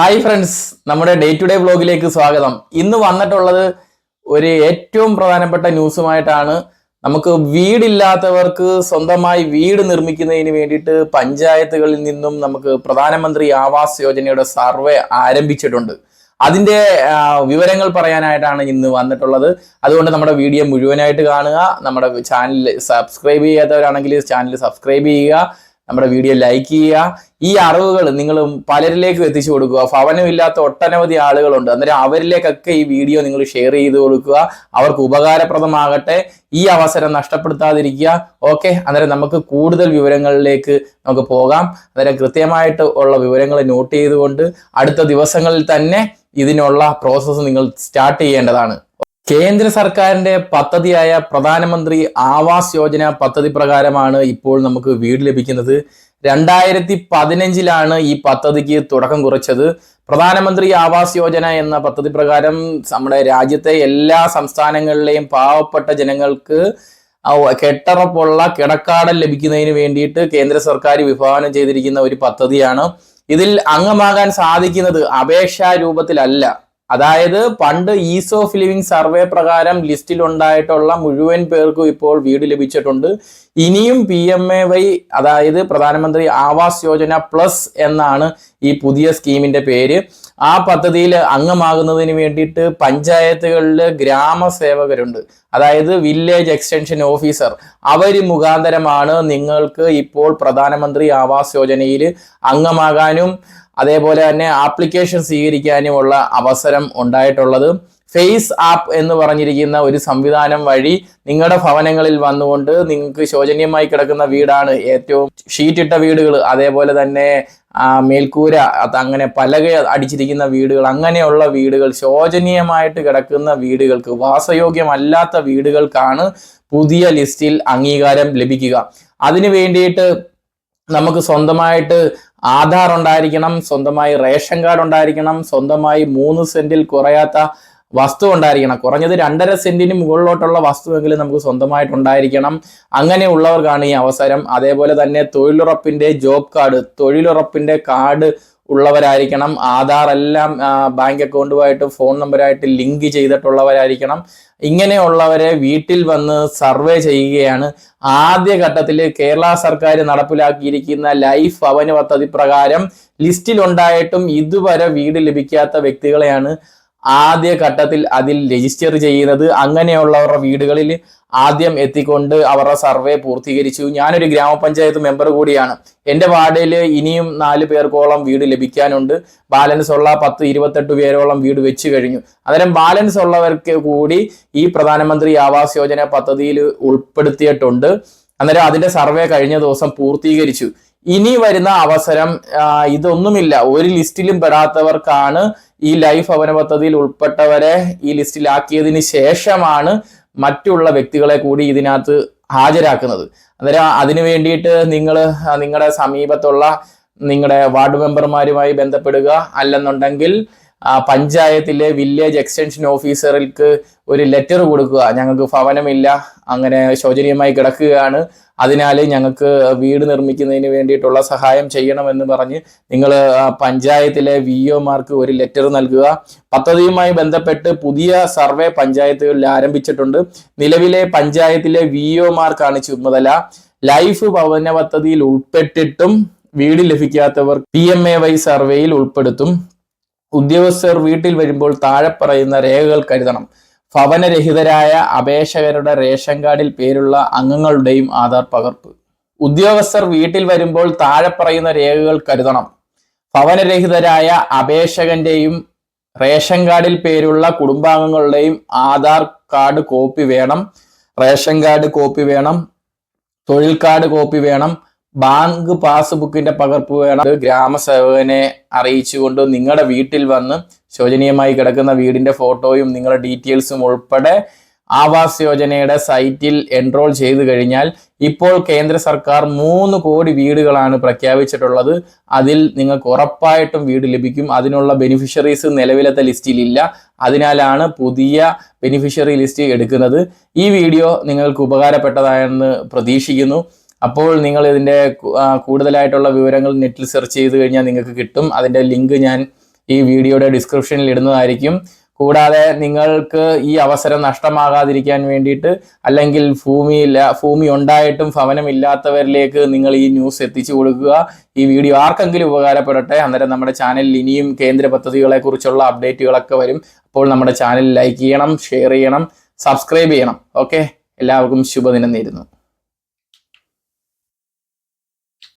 Hi friends നമ്മുടെ day to day വ്ലോഗിലേക്ക് സ്വാഗതം. ഇന്ന് വന്നിട്ടുള്ളത് ഒരു ഏറ്റവും പ്രധാനപ്പെട്ട ന്യൂസുമായിട്ടാണ്. നമുക്ക് വീടില്ലാത്തവർക്ക് സ്വന്തമായി വീട് നിർമ്മിക്കുന്നതിന് വേണ്ടിയിട്ട് പഞ്ചായത്തുകളിൽ നിന്നും നമുക്ക് പ്രധാനമന്ത്രി ആവാസ് യോജനയുടെ സർവേ ആരംഭിച്ചിട്ടുണ്ട്. അതിന്റെ വിവരങ്ങൾ പറയാനായിട്ടാണ് ഇന്ന് വന്നിട്ടുള്ളത്. അതുകൊണ്ട് നമ്മുടെ വീഡിയോ മുഴുവനായിട്ട് കാണുക. നമ്മുടെ ചാനൽ സബ്സ്ക്രൈബ് ചെയ്യാത്തവരാണെങ്കിൽ ചാനൽ സബ്സ്ക്രൈബ് ചെയ്യുക. നമ്മുടെ വീഡിയോ ലൈക്ക് ചെയ്യുക. ഈ അറിവുകൾ നിങ്ങൾ പലരിലേക്കും എത്തിച്ചു കൊടുക്കുക. ഭവനമില്ലാത്ത ഒട്ടനവധി ആളുകളുണ്ട്. അന്നേരം അവരിലേക്കൊക്കെ ഈ വീഡിയോ നിങ്ങൾ ഷെയർ ചെയ്ത് കൊടുക്കുക. അവർക്ക് ഉപകാരപ്രദമാകട്ടെ. ഈ അവസരം നഷ്ടപ്പെടുത്താതിരിക്കുക. ഓക്കെ അന്നേരം നമുക്ക് കൂടുതൽ വിവരങ്ങളിലേക്ക് നമുക്ക് പോകാം. അന്നേരം കൃത്യമായിട്ട് ഉള്ള വിവരങ്ങൾ നോട്ട് ചെയ്തുകൊണ്ട് അടുത്ത ദിവസങ്ങളിൽ തന്നെ ഇതിനുള്ള പ്രോസസ്സ് നിങ്ങൾ സ്റ്റാർട്ട് ചെയ്യേണ്ടതാണ്. കേന്ദ്ര സർക്കാരിന്റെ പദ്ധതിയായ പ്രധാനമന്ത്രി ആവാസ് യോജന പദ്ധതി പ്രകാരമാണ് ഇപ്പോൾ നമുക്ക് വീട് ലഭിക്കുന്നത്. രണ്ടായിരത്തി പതിനഞ്ചിലാണ് ഈ പദ്ധതിക്ക് തുടക്കം കുറിച്ചത്. പ്രധാനമന്ത്രി ആവാസ് യോജന എന്ന പദ്ധതി പ്രകാരം നമ്മുടെ രാജ്യത്തെ എല്ലാ സംസ്ഥാനങ്ങളിലെയും പാവപ്പെട്ട ജനങ്ങൾക്ക് കെട്ടറപ്പുള്ള കിടക്കാടൽ ലഭിക്കുന്നതിന് വേണ്ടിയിട്ട് കേന്ദ്ര സർക്കാർ വിഭാവനം ചെയ്തിരിക്കുന്ന ഒരു പദ്ധതിയാണ്. ഇതിൽ അംഗമാകാൻ സാധിക്കുന്നത് അപേക്ഷാ രൂപത്തിലല്ല. അതായത് പണ്ട് ഈസ് ഓഫ് ലിവിംഗ് സർവേ പ്രകാരം ലിസ്റ്റിൽ ഉണ്ടായിട്ടുള്ള മുഴുവൻ പേർക്കും ഇപ്പോൾ വീട് ലഭിച്ചിട്ടുണ്ട്. ഇനിയും പി എം എ വൈ അതായത് പ്രധാനമന്ത്രി ആവാസ് യോജന പ്ലസ് എന്നാണ് ഈ പുതിയ സ്കീമിന്റെ പേര്. ആ പദ്ധതിയിൽ അംഗമാകുന്നതിന് വേണ്ടിയിട്ട് പഞ്ചായത്തുകളിൽ ഗ്രാമസേവകരുണ്ട്. അതായത് വില്ലേജ് എക്സ്റ്റൻഷൻ ഓഫീസർ. അവർ മുഖാന്തരമാണ് നിങ്ങൾക്ക് ഇപ്പോൾ പ്രധാനമന്ത്രി ആവാസ് യോജനയിൽ അംഗമാകാനും അതേപോലെ തന്നെ ആപ്ലിക്കേഷൻ സ്വീകരിക്കാനുമുള്ള അവസരം ഉണ്ടായിട്ടുള്ളത്. ഫേസ് ആപ്പ് എന്ന് പറഞ്ഞിരിക്കുന്ന ഒരു സംവിധാനം വഴി നിങ്ങളുടെ ഭവനങ്ങളിൽ വന്നുകൊണ്ട് നിങ്ങൾക്ക് ശോചനീയമായി കിടക്കുന്ന വീടാണ് ഏറ്റവും ഷീറ്റിട്ട വീടുകൾ അതേപോലെ തന്നെ മേൽക്കൂര അങ്ങനെ പലക അടിച്ചിരിക്കുന്ന വീടുകൾ അങ്ങനെയുള്ള വീടുകൾ ശോചനീയമായിട്ട് കിടക്കുന്ന വീടുകൾക്ക് വാസയോഗ്യമല്ലാത്ത വീടുകൾക്കാണ് പുതിയ ലിസ്റ്റിൽ അംഗീകാരം ലഭിക്കുക. അതിനു വേണ്ടിയിട്ട് നമുക്ക് സ്വന്തമായിട്ട് ആധാർ ഉണ്ടായിരിക്കണം സ്വന്തമായി റേഷൻ കാർഡ് ഉണ്ടായിരിക്കണം സ്വന്തമായി മൂന്ന് സെന്റിൽ കുറയാത്ത വസ്തു ഉണ്ടായിരിക്കണം. കുറഞ്ഞത് രണ്ടര സെന്റിന് മുകളിലോട്ടുള്ള വസ്തുവെങ്കിലും നമുക്ക് സ്വന്തമായിട്ട് ഉണ്ടായിരിക്കണം. അങ്ങനെയുള്ളവർക്കാണ് ഈ അവസരം. അതേപോലെ തന്നെ തൊഴിലുറപ്പിന്റെ ജോബ് കാർഡ് തൊഴിലുറപ്പിന്റെ കാർഡ് ഉള്ളവരായിരിക്കണം. ആധാർ എല്ലാം ബാങ്ക് അക്കൗണ്ടുമായിട്ട് ഫോൺ നമ്പറായിട്ട് ലിങ്ക് ചെയ്തിട്ടുള്ളവരായിരിക്കണം. ഇങ്ങനെയുള്ളവരെ വീട്ടിൽ വന്ന് സർവേ ചെയ്യുകയാണ്. ആദ്യഘട്ടത്തിൽ കേരള സർക്കാർ നടപ്പിലാക്കിയിരിക്കുന്ന ലൈഫ് ഭവന പദ്ധതി പ്രകാരം ലിസ്റ്റിലുണ്ടായിട്ടും ഇതുവരെ വീട് ലഭിക്കാത്ത വ്യക്തികളെയാണ് ആദ്യ ഘട്ടത്തിൽ അതിൽ രജിസ്റ്റർ ചെയ്യുന്നത് അങ്ങനെയുള്ളവരുടെ വീടുകളിൽ ആദ്യം എത്തിക്കൊണ്ട് അവരുടെ സർവേ പൂർത്തീകരിച്ചു. ഞാനൊരു ഗ്രാമപഞ്ചായത്ത് മെമ്പർ കൂടിയാണ്. എന്റെ വാർഡിൽ ഇനിയും നാല് പേർക്കോളം വീട് ലഭിക്കാനുണ്ട്. ബാലൻസ് ഉള്ള പത്ത് ഇരുപത്തെട്ട് പേരോളം വീട് വെച്ചു കഴിഞ്ഞു. അന്നേരം ബാലൻസ് ഉള്ളവർക്ക് കൂടി ഈ പ്രധാനമന്ത്രി ആവാസ് യോജന പദ്ധതിയിൽ ഉൾപ്പെടുത്തിയിട്ടുണ്ട്. അന്നേരം അതിന്റെ സർവേ കഴിഞ്ഞ ദിവസം പൂർത്തീകരിച്ചു. ഇനി വരുന്ന അവസരം ഇതൊന്നുമില്ല. ഒരു ലിസ്റ്റിലും പെടാത്തവർക്കാണ് ഈ ലൈഫ് ഭവന പദ്ധതിയിൽ ഉൾപ്പെട്ടവരെ ഈ ലിസ്റ്റിലാക്കിയതിന് ശേഷമാണ് മറ്റുള്ള വ്യക്തികളെ കൂടി ഇതിനകത്ത് ഹാജരാക്കുന്നത്. അന്നേരം അതിനു വേണ്ടിയിട്ട് നിങ്ങൾ നിങ്ങളുടെ സമീപത്തുള്ള നിങ്ങളുടെ വാർഡ് മെമ്പർമാരുമായി ബന്ധപ്പെടുക. അല്ലെന്നുണ്ടെങ്കിൽ ആ, പഞ്ചായത്തിലെ വില്ലേജ് എക്സ്റ്റൻഷൻ ഓഫീസർക്ക് ഒരു ലെറ്റർ കൊടുക്കുക. ഞങ്ങൾക്ക് ഭവനമില്ല. അങ്ങനെ ശോചനീയമായി കിടക്കുകയാണ്. അതിനാൽ ഞങ്ങൾക്ക് വീട് നിർമ്മിക്കുന്നതിന് വേണ്ടിയിട്ടുള്ള സഹായം ചെയ്യണമെന്ന് പറഞ്ഞ് നിങ്ങൾ പഞ്ചായത്തിലെ വി ഒമാർക്ക് ഒരു ലെറ്റർ നൽകുക. പദ്ധതിയുമായി ബന്ധപ്പെട്ട് പുതിയ സർവേ പഞ്ചായത്തുകളിൽ ആരംഭിച്ചിട്ടുണ്ട്. നിലവിലെ പഞ്ചായത്തിലെ വി ഒമാർക്കാണ് ചുമതല. ലൈഫ് ഭവന പദ്ധതിയിൽ ഉൾപ്പെട്ടിട്ടും വീട് ലഭിക്കാത്തവർ പി എം എ വൈ സർവേയിൽ ഉൾപ്പെടുത്തും. ഉദ്യോഗസ്ഥർ വീട്ടിൽ വരുമ്പോൾ താഴെ പറയുന്ന രേഖകൾ കരുതണം. ഭവനരഹിതരായ അപേക്ഷകരുടെ റേഷൻ കാർഡിൽ പേരുള്ള അംഗങ്ങളുടെയും ആധാർ പകർപ്പ്. ഉദ്യോഗസ്ഥർ വീട്ടിൽ വരുമ്പോൾ താഴെ പറയുന്ന രേഖകൾ കരുതണം. ഭവനരഹിതരായ അപേക്ഷകന്റെയും റേഷൻ കാർഡിൽ പേരുള്ള കുടുംബാംഗങ്ങളുടെയും ആധാർ കാർഡ് കോപ്പി വേണം. റേഷൻ കാർഡ് കോപ്പി വേണം. തൊഴിൽ കാർഡ് കോപ്പി വേണം. ബാങ്ക് പാസ്ബുക്കിന്റെ പകർപ്പ് വേണം. ഗ്രാമസേവകനെ അറിയിച്ചുകൊണ്ട് നിങ്ങളുടെ വീട്ടിൽ വന്ന് ശോചനീയമായി കിടക്കുന്ന വീടിന്റെ ഫോട്ടോയും നിങ്ങളുടെ ഡീറ്റെയിൽസും ഉൾപ്പെടെ ആവാസ് യോജനയുടെ സൈറ്റിൽ എൻറോൾ ചെയ്തു കഴിഞ്ഞാൽ ഇപ്പോൾ കേന്ദ്ര സർക്കാർ മൂന്ന് കോടി വീടുകളാണ് പ്രഖ്യാപിച്ചിട്ടുള്ളത്. അതിൽ നിങ്ങൾക്ക് ഉറപ്പായിട്ടും വീട് ലഭിക്കും. അതിനുള്ള ബെനിഫിഷ്യറീസ് നിലവിലത്തെ ലിസ്റ്റിലില്ല. അതിനാലാണ് പുതിയ ബെനിഫിഷ്യറി ലിസ്റ്റ് എടുക്കുന്നത്. ഈ വീഡിയോ നിങ്ങൾക്ക് ഉപകാരപ്പെട്ടതായെന്ന് പ്രതീക്ഷിക്കുന്നു. അപ്പോൾ നിങ്ങൾ ഇതിന്റെ കൂടുതലായിട്ടുള്ള വിവരങ്ങൾ നെറ്റിൽ സെർച്ച് ചെയ്ത് കഴിഞ്ഞാൽ നിങ്ങൾക്ക് കിട്ടും. അതിന്റെ ലിങ്ക് ഞാൻ ഈ വീഡിയോയുടെ ഡിസ്ക്രിപ്ഷനിൽ ഇടുന്നതായിരിക്കും. കൂടാതെ നിങ്ങൾക്ക് ഈ അവസരം നഷ്ടമാകാതിരിക്കാൻ വേണ്ടിയിട്ട് അല്ലെങ്കിൽ ഭൂമിയില്ല ഭൂമി ഉണ്ടായിട്ടും ഭവനമില്ലാത്തവരിലേക്ക് നിങ്ങൾ ഈ ന്യൂസ് എത്തിച്ചു കൊടുക്കുക. ഈ വീഡിയോ ആർക്കെങ്കിലും ഉപകാരപ്പെടട്ടെ. അന്നേരം നമ്മുടെ ചാനലിൽ ഇനിയും കേന്ദ്ര പദ്ധതികളെക്കുറിച്ചുള്ള അപ്ഡേറ്റുകളൊക്കെ വരും. അപ്പോൾ നമ്മുടെ ചാനൽ ലൈക്ക് ചെയ്യണം ഷെയർ ചെയ്യണം സബ്സ്ക്രൈബ് ചെയ്യണം. ഓക്കെ എല്ലാവർക്കും ശുഭദിനം നേരുന്നു.